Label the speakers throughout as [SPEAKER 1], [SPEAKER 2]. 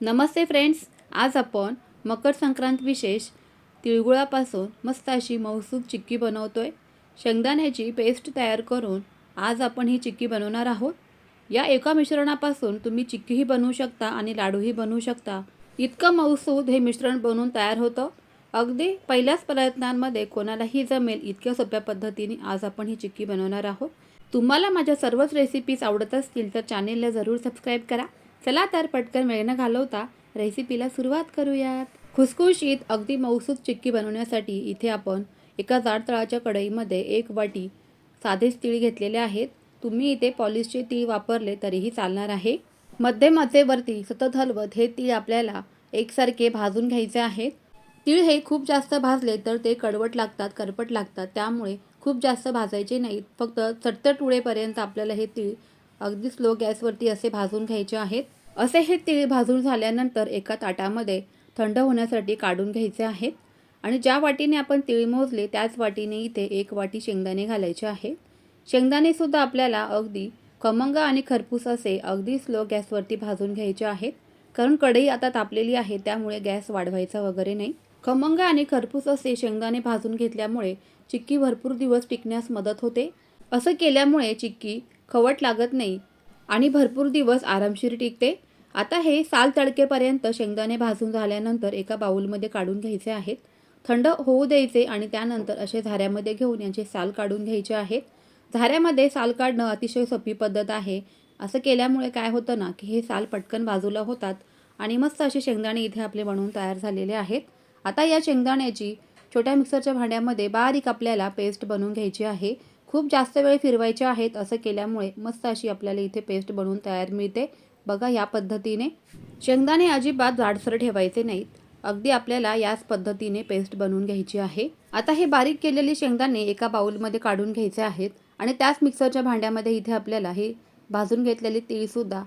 [SPEAKER 1] नमस्ते friends आज आपण मकर संक्रांत विशेष तिळगुळापासून मस्त अशी मौसूद चिक्की बनवतो आहे शेंगदाण्याची पेस्ट तयार करून आज आपण ही चिक्की बनवणार आहोत. या एका मिश्रणापासून तुम्ही चिक्कीही बनवू शकता आणि लाडूही बनवू शकता. इतकं मौसूद हे मिश्रण बनवून तयार होतं. अगदी पहिल्याच प्रयत्नांमध्ये कोणालाही जमेल इतक्या सोप्या पद्धतीने आज आपण ही चिक्की बनवणार आहोत. तुम्हाला माझ्या सर्वच रेसिपीज आवडत असतील तर चॅनेलला जरूर सबस्क्राईब करा. चला तर पटकन वेळ न घालवता रेसिपीला सुरुवात करूयात. खुसखुशीत अगदी मौसूद चिक्की बनवण्यासाठी इथे आपण एका जाड तळाच्या कढईमध्ये एक वाटी साधेच तीळ घेतलेले आहेत. तुम्ही इथे पॉलिशचे तीळ वापरले तरीही चालणार आहे. मध्यम सतत हलवत हे तीळ आपल्याला एकसारखे भाजून घ्यायचे आहेत. तीळ हे खूप जास्त भाजले तर ते कडवट लागतात करपट लागतात. त्यामुळे खूप जास्त भाजायचे नाहीत. फक्त चटचट उडेपर्यंत आपल्याला हे तीळ अगदी स्लो गॅसवरती असे भाजून घ्यायचे आहेत. असे हे तीळ भाजून झाल्यानंतर एका ताटामध्ये थंड होण्यासाठी काढून घ्यायचे आहेत. आणि ज्या वाटीने आपण तीळ मोजले त्याच वाटीने इथे एक वाटी शेंगदाणे घालायचे आहे शेंगदाणेसुद्धा आपल्याला अगदी खमंग आणि खरपूस असे अगदी स्लो गॅसवरती भाजून घ्यायचे आहेत. कारण कढई आता तापलेली आहे त्यामुळे गॅस वाढवायचा वगैरे नाही. खमंग आणि खरपूस असे शेंगदाणे भाजून घेतल्यामुळे चिक्की भरपूर दिवस टिकण्यास मदत होते. असं केल्यामुळे चिक्की खवट लागत नाही. आणि भरपूर दिवस आरामशीर टिकते. आता हे साल तडकेपर्यंत शेंगदाणे भाजून झाल्यानंतर एका बाऊलमध्ये काढून घ्यायचे आहेत. थंड होऊ द्यायचे आणि त्यानंतर असे झाऱ्यामध्ये घेऊन यांचे साल काढून घ्यायचे आहेत. झाऱ्यामध्ये साल काढणं अतिशय सोपी पद्धत आहे. असं केल्यामुळे काय होतं ना की हे साल पटकन बाजूला होतात आणि मस्त असे शेंगदाणे इथे आपले बनवून तयार झालेले आहेत. आता या शेंगदाण्याची छोट्या मिक्सरच्या भांड्यामध्ये बारीक आपल्याला पेस्ट बनवून घ्यायची आहे. खूप जास्त वेळ फिरवायचे आहेत असं केल्यामुळे मस्त अशी आपल्याला इथे पेस्ट बनवून तयार मिळते. बघा या पद्धतीने. शेंगदाणे अजिबात जाडसर ठेवायचे नाहीत. अगदी आपल्याला याच पद्धतीने पेस्ट बनवून घ्यायची आहे. आता हे बारीक केलेले शेंगदाणे एका बाउलमध्ये काढून घ्यायचे आहेत आणि त्याच मिक्सरच्या भांड्यामध्ये इथे आपल्याला हे भाजून घेतलेले तीळसुद्धा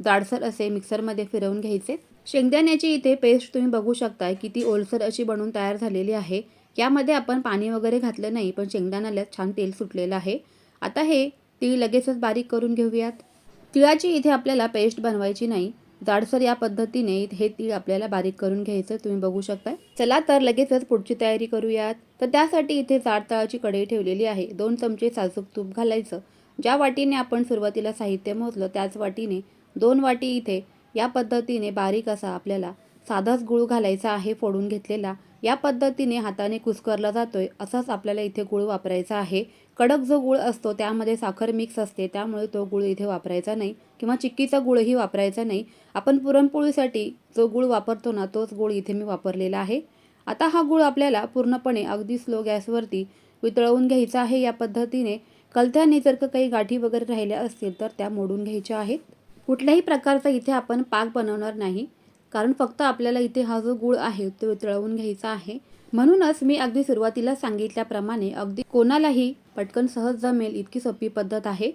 [SPEAKER 1] जाडसर असे मिक्सरमध्ये फिरवून घ्यायचे. शेंगदाण्याची इथे पेस्ट तुम्ही बघू शकताय किती ओलसर अशी बनवून तयार झालेली आहे. यामध्ये आपण पाणी वगैरे घातलं नाही पण शेंगदाण्याला छान तेल सुटलेलं आहे. आता हे तीळ लगेचच बारीक करून घेऊयात. तिळाची इथे आपल्याला पेस्ट बनवायची नाही. जाडसर या पद्धतीने हे तीळ आपल्याला बारीक करून घ्यायचं तुम्ही बघू शकताय. चला तर लगेचच पुढची तयारी करूयात. तर त्यासाठी इथे जाड तळाची कढई ठेवलेली आहे. दोन चमचे साजूक तूप घालायचं. ज्या वाटीने आपण सुरुवातीला साहित्य मोजलं त्याच वाटीने दोन वाटी इथे या पद्धतीने बारीक असा आपल्याला साधाच गुळ घालायचा आहे फोडून घेतलेला. या पद्धतीने हाताने कुस्करला जातोय असाच आपल्याला इथे गुळ वापरायचा आहे. कडक जो गुळ असतो त्यामध्ये साखर मिक्स असते. त्यामुळे तो गुळ इथे वापरायचा नाही किंवा चिक्कीचा गुळही वापरायचा नाही. आपण पुरणपोळीसाठी जो गुळ वापरतो ना तोच गुळ इथे मी वापरलेला आहे. आता हा गुळ आपल्याला पूर्णपणे अगदी स्लो गॅसवरती वितळवून घ्यायचा आहे. या पद्धतीने कलत्याने जर का काही गाठी वगैरे राहिल्या असतील तर त्या मोडून घ्यायच्या आहेत. कुठल्याही प्रकारचा इथे आपण पाक बनवणार नाही. कारण फक्त आपल्याला इथे हा जो गुळ आहे तो तळवून घ्यायचा आहे. म्हणूनच मी अगदी सुरुवातीला सांगितल्याप्रमाणे अगदी कोणालाही पटकन सहज जमेल इतकी सोपी पद्धत आहे.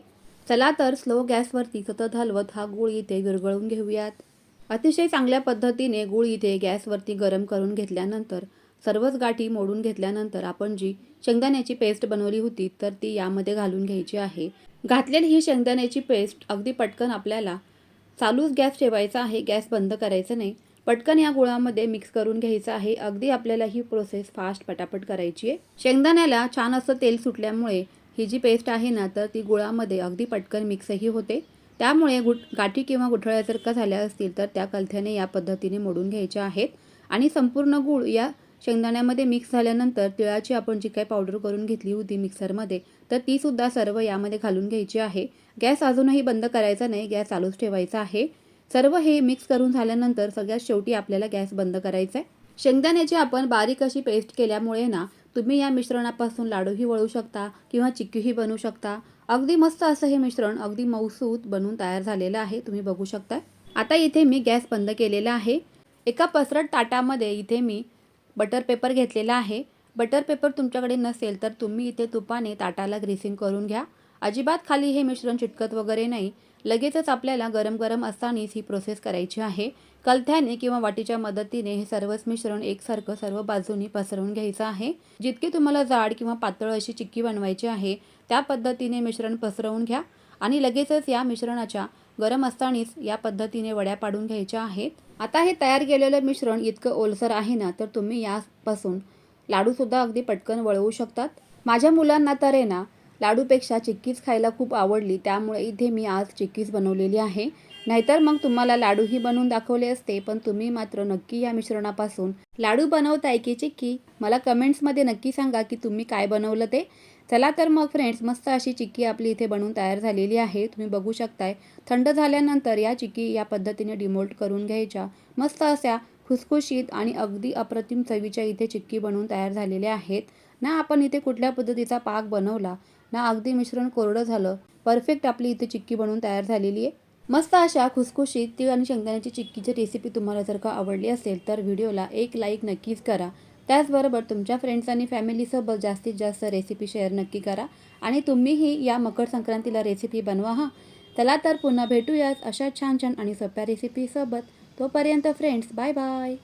[SPEAKER 1] चला तर स्लो गॅसवरती सतत हलवत हा गुळ इथे विरघळून घेऊयात. अतिशय चांगल्या पद्धतीने गुळ इथे गॅसवरती गरम करून घेतल्यानंतर सर्वच गाठी मोडून घेतल्यानंतर आपण जी शेंगदाण्याची पेस्ट बनवली होती तर ती यामध्ये घालून घ्यायची आहे. घातलेली ही शेंगदाण्याची पेस्ट अगदी पटकन आपल्याला चालूच गॅस ठेवायचा आहे गॅस बंद करायचं नाही. पटकन या गुळामध्ये मिक्स करून घ्यायचं आहे. अगदी आपल्याला ही प्रोसेस फास्ट पटापट करायची आहे. शेंगदाण्याला छान असं तेल सुटल्यामुळे ही जी पेस्ट आहे ना तर ती गुळामध्ये अगदी पटकन मिक्सही होते. त्यामुळे गुट गाठी किंवा गुठळ्या जर का झाल्या असतील तर त्या कलथ्याने या पद्धतीने मोडून घ्यायच्या आहेत. आणि संपूर्ण गुळ या शेंगदाण्यामध्ये मिक्स झाल्यानंतर तिळाची आपण जी काही पावडर करून घेतली होती मिक्सरमध्ये तर ती सुद्धा सर्व यामध्ये घालून घ्यायची आहे. गॅस अजूनही बंद करायचा नाही गॅस चालूच ठेवायचा आहे. सर्व हे मिक्स करून झाल्यानंतर सगळ्यात शेवटी आपल्याला गॅस बंद करायचा आहे. शेंगदाण्याची आपण बारीक अशी पेस्ट केल्यामुळे ना तुम्ही या मिश्रणापासून लाडूही वळू शकता किंवा चिक्कीही बनवू शकता. अगदी मस्त असं हे मिश्रण अगदी मऊसूत बनवून तयार झालेलं आहे तुम्ही बघू शकता. आता इथे मी गॅस बंद केलेला आहे. एका पसरट ताटामध्ये इथे मी बटर पेपर घेतलेला आहे. बटर पेपर तुमच्याकडे नसेल तर तुम्ही इथे तुपाने ताटाला ग्रेसिंग करून घ्या. अजिबात खाली हे मिश्रण चिटकत वगैरे नाही. लगेचच आपल्याला गरम गरम असतानाच ही प्रोसेस करायची आहे. कलथ्याने किंवा वाटीच्या मदतीने हे सर्वच मिश्रण एकसारखं सर्व बाजूनी पसरवून घ्यायचं आहे. जितकी तुम्हाला जाड किंवा पातळ अशी चिक्की बनवायची आहे त्या पद्धतीने मिश्रण पसरवून घ्या. आणि लगेचच या मिश्रणाच्या गरम असतानाच या पद्धतीने वड्या पाडून घ्यायच्या आहेत. आता हे तयार केलेलं मिश्रण इतकं ओलसर आहे ना तर तुम्ही यापासून लाडूसुद्धा अगदी पटकन वळवू शकतात. माझ्या मुलांना तर आहे ना लाडूपेक्षा चिक्कीच खायला खूप आवडली त्यामुळे इथे मी आज चिक्कीच बनवलेली आहे. नाहीतर मग तुम्हाला लाडूही बनवून दाखवले असते पण तुम्ही मात्र नक्की या मिश्रणापासून लाडू बनवताय की चिक्की? मला कमेंट्समध्ये नक्की सांगा की तुम्ही काय बनवलं ते. चला तर मग फ्रेंड्स मस्त अशी चिक्की आपली इथे बनवून तयार झालेली आहे. तुम्ही बघू शकताय थंड झाल्यानंतर या चिक्की या पद्धतीने डिमोल्ट करून घ्यायच्या. मस्त अशा खुसखुशीत आणि अगदी अप्रतिम चवीच्या इथे चिक्की बनवून तयार झालेल्या आहेत. ना आपण इथे कुठल्या पद्धतीचा पाक बनवला? ना अगदी मिश्रण कोरडं झालं? परफेक्ट आपली इथे चिक्की बनवून तयार झालेली आहे. मस्त अशा खुसखुशीत तीळ आणि शेंगदाण्याची चिक्कीची रेसिपी तुम्हाला जर का आवडली असेल तर व्हिडिओला एक लाईक नक्कीच करा. त्याचबरोबर तुमच्या फ्रेंड्स आणि फॅमिलीसोबत जास्तीत जास्त रेसिपी शेअर नक्की करा आणि तुम्हीही या मकर संक्रांतीला रेसिपी बनवा हां. चला तर पुन्हा भेटूयाच अशा छान छान आणि सोप्या रेसिपीसोबत तोपर्यंत फ्रेंड्स बाय बाय